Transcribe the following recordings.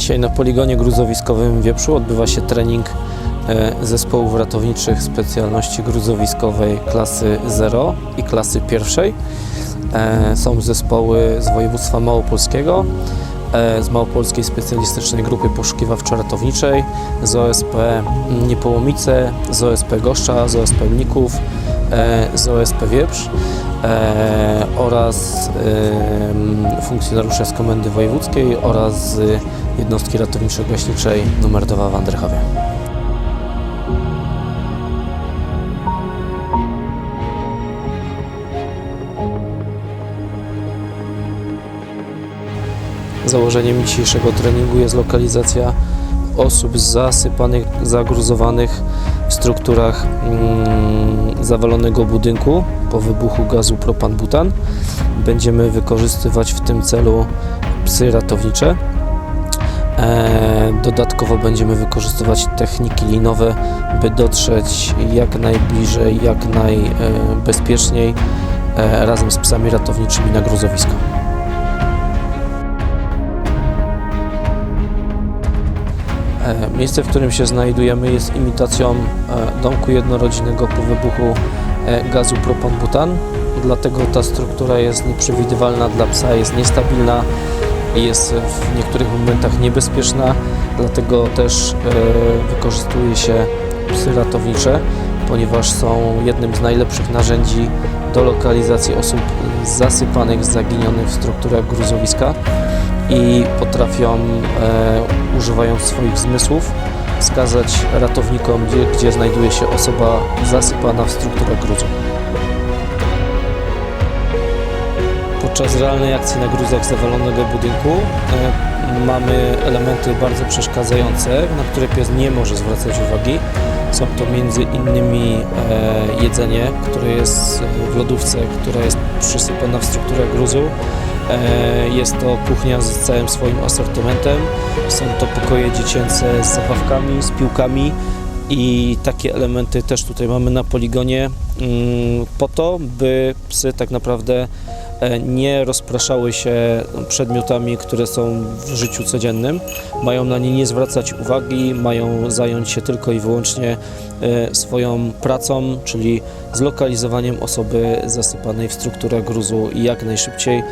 Dzisiaj na poligonie gruzowiskowym w Wieprzu odbywa się trening e, zespołów ratowniczych specjalności gruzowiskowej klasy 0 i klasy pierwszej. E, Są zespoły z województwa małopolskiego, e, z Małopolskiej Specjalistycznej Grupy Poszukiwawczo-Ratowniczej, z OSP Niepołomice, z OSP Goszcza, z OSP Mników, z OSP Wieprz e, oraz e, funkcjonariusze z Komendy Wojewódzkiej oraz jednostki ratowniczo-gaśniczej nr 2 w Andrychowie. Założeniem dzisiejszego treningu jest lokalizacja osób zasypanych, zagruzowanych strukturach mm, zawalonego budynku po wybuchu gazu propan-butan. Będziemy wykorzystywać w tym celu psy ratownicze. E, Dodatkowo będziemy wykorzystywać techniki linowe, by dotrzeć jak najbliżej, jak najbezpieczniej e, razem z psami ratowniczymi na gruzowisko. Miejsce, w którym się znajdujemy jest imitacją e, domku jednorodzinnego po wybuchu e, gazu propan-butan. Dlatego ta struktura jest nieprzewidywalna dla psa, jest niestabilna jest w niektórych momentach niebezpieczna. Dlatego też e, wykorzystuje się psy ratownicze, ponieważ są jednym z najlepszych narzędzi do lokalizacji osób zasypanych, zaginionych w strukturach gruzowiska i potrafią, e, używając swoich zmysłów, wskazać ratownikom, gdzie, gdzie znajduje się osoba zasypana w strukturach gruzu. Podczas realnej akcji na gruzach zawalonego budynku e, mamy elementy bardzo przeszkadzające, na które pies nie może zwracać uwagi. Są to między innymi e, jedzenie, które jest w lodówce, która jest przysypana w strukturach gruzu. E, Jest to kuchnia z całym swoim asortymentem. Są to pokoje dziecięce z zabawkami, z piłkami i takie elementy też tutaj mamy na poligonie mm, po to, by psy tak naprawdę nie rozpraszały się przedmiotami, które są w życiu codziennym. Mają na nie nie zwracać uwagi, mają zająć się tylko i wyłącznie e, swoją pracą, czyli zlokalizowaniem osoby zasypanej w strukturę gruzu jak najszybciej,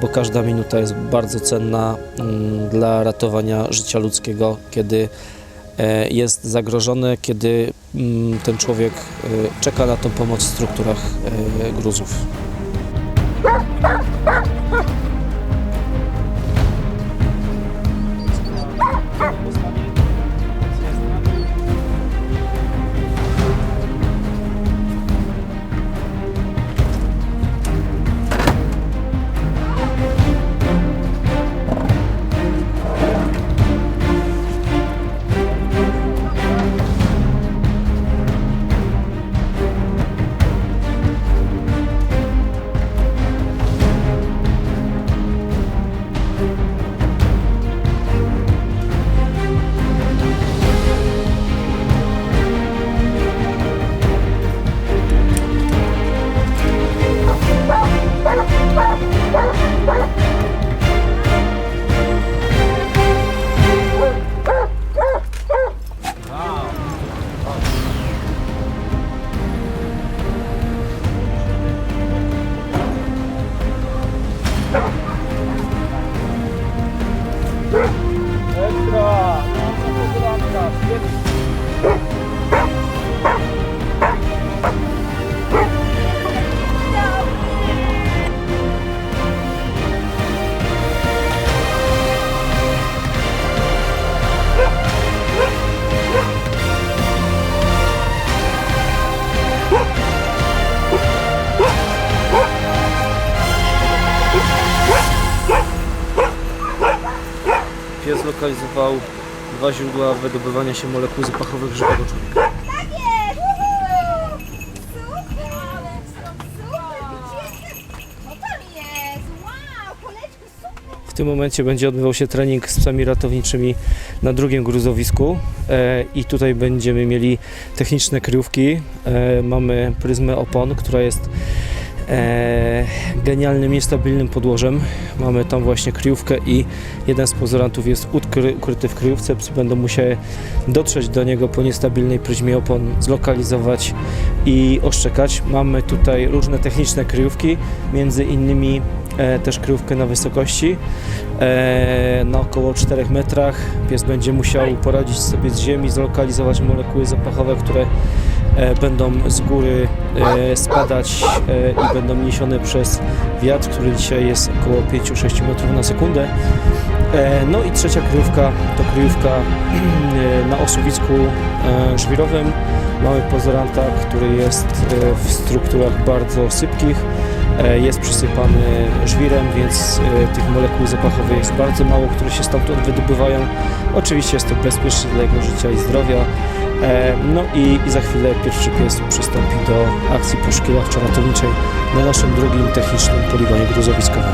bo każda minuta jest bardzo cenna mm, dla ratowania życia ludzkiego, kiedy e, jest zagrożone, kiedy mm, ten człowiek e, czeka na tą pomoc w strukturach e, gruzów. stop. Pies lokalizował dwa źródła wydobywania się molekuł zapachowych żywego człowieka. Tak? No! W tym momencie będzie odbywał się trening z psami ratowniczymi na drugim gruzowisku e, i tutaj będziemy mieli techniczne kryjówki. E, mamy pryzmę opon, która jest genialnym, niestabilnym podłożem. Mamy tam właśnie kryjówkę i jeden z pozorantów jest ukry, ukryty w kryjówce. Psy będą musiały dotrzeć do niego po niestabilnej pryzmie opon, zlokalizować i oszczekać. Mamy tutaj różne techniczne kryjówki, między innymi e, też kryjówkę na wysokości e, na około 4 metrach. Pies będzie musiał poradzić sobie z ziemi, zlokalizować molekuły zapachowe, które e, będą z góry e, spadać e, i będą niesione przez wiatr, który dzisiaj jest około 5-6 metrów na sekundę. E, No i trzecia kryjówka to kryjówka e, na osuwisku e, żwirowym. Mamy pozoranta, który jest e, w strukturach bardzo sypkich. E, Jest przysypany żwirem, więc e, tych molekuł zapachowych jest bardzo mało, które się stamtąd wydobywają. Oczywiście jest to bezpieczne dla jego życia i zdrowia. E, No i, i za chwilę pierwszy pies przystąpi do akcji poszukiwawczo-ratowniczej na naszym drugim technicznym poligonie gruzowiskowym.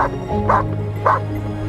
Bop, bop, bop.